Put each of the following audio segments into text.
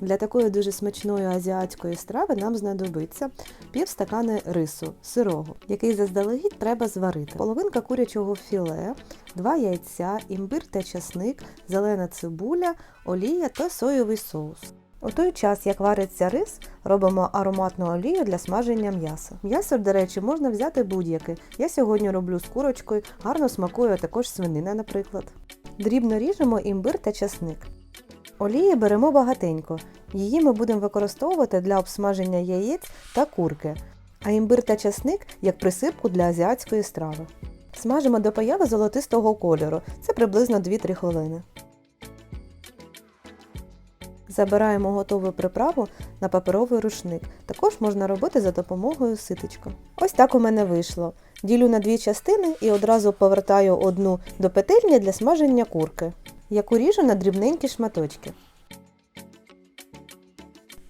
Для такої дуже смачної азіатської страви нам знадобиться пів стакани рису сирого, який заздалегідь треба зварити, половинка курячого філе, 2 яйця, імбир та часник, зелена цибуля, олія та соєвий соус. У той час, як вариться рис, робимо ароматну олію для смаження м'яса. М'ясо, до речі, можна взяти будь-яке. Я сьогодні роблю з курочкою, гарно смакує також свинина, наприклад. Дрібно ріжемо імбир та часник. Олії беремо багатенько. Її ми будемо використовувати для обсмаження яєць та курки, а імбир та часник як присипку для азіатської страви. Смажимо до появи золотистого кольору. Це приблизно 2-3 хвилини. Забираємо готову приправу на паперовий рушник. Також можна робити за допомогою ситочка. Ось так у мене вийшло. Ділю на дві частини і одразу повертаю одну до петельні для смаження курки, яку ріжу на дрібненькі шматочки.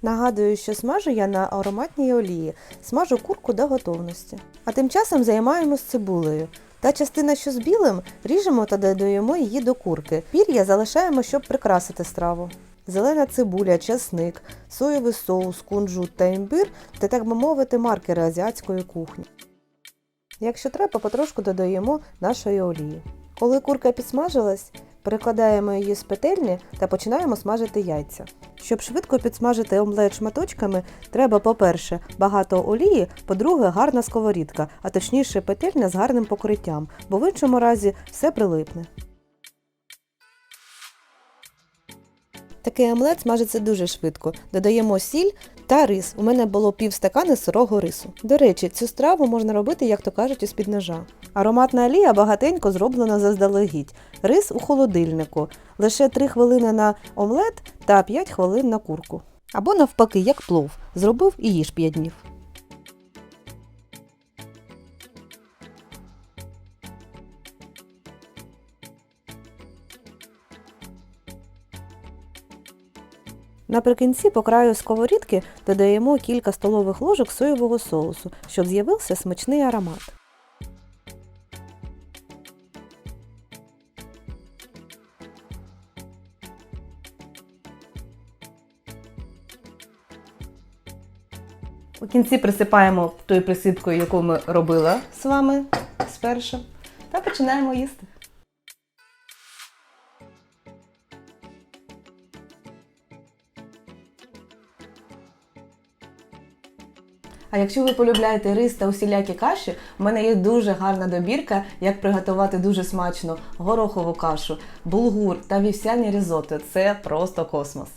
Нагадую, що смажу я на ароматній олії, смажу курку до готовності. А тим часом займаємось цибулею. Та частина, що з білим, ріжемо та додаємо її до курки. Пір'я залишаємо, щоб прикрасити страву. Зелена цибуля, часник, соєвий соус, кунжут та імбир це, так би мовити, маркери азіатської кухні. Якщо треба, потрошку додаємо нашої олії. Коли курка підсмажилась, перекладаємо її з петельні та починаємо смажити яйця. Щоб швидко підсмажити омлет шматочками, треба, по-перше, багато олії, по-друге, гарна сковорідка, а точніше петельня з гарним покриттям, бо в іншому разі все прилипне. Такий омлет смажиться дуже швидко. Додаємо сіль та рис. У мене було пів стакани сирого рису. До речі, цю страву можна робити, як то кажуть, із під ножа. Ароматна олія багатенько зроблена заздалегідь. Рис у холодильнику. Лише 3 хвилини на омлет та 5 хвилин на курку. Або навпаки, як плов. Зробив і їж 5 днів. Наприкінці по краю сковорідки додаємо кілька столових ложок соєвого соусу, щоб з'явився смачний аромат. У кінці присипаємо тою присипкою, яку ми робили з вами спершу, та починаємо їсти. А якщо ви полюбляєте рис та усілякі каші, у мене є дуже гарна добірка, як приготувати дуже смачну горохову кашу, булгур та вівсяні різоти. Це просто космос.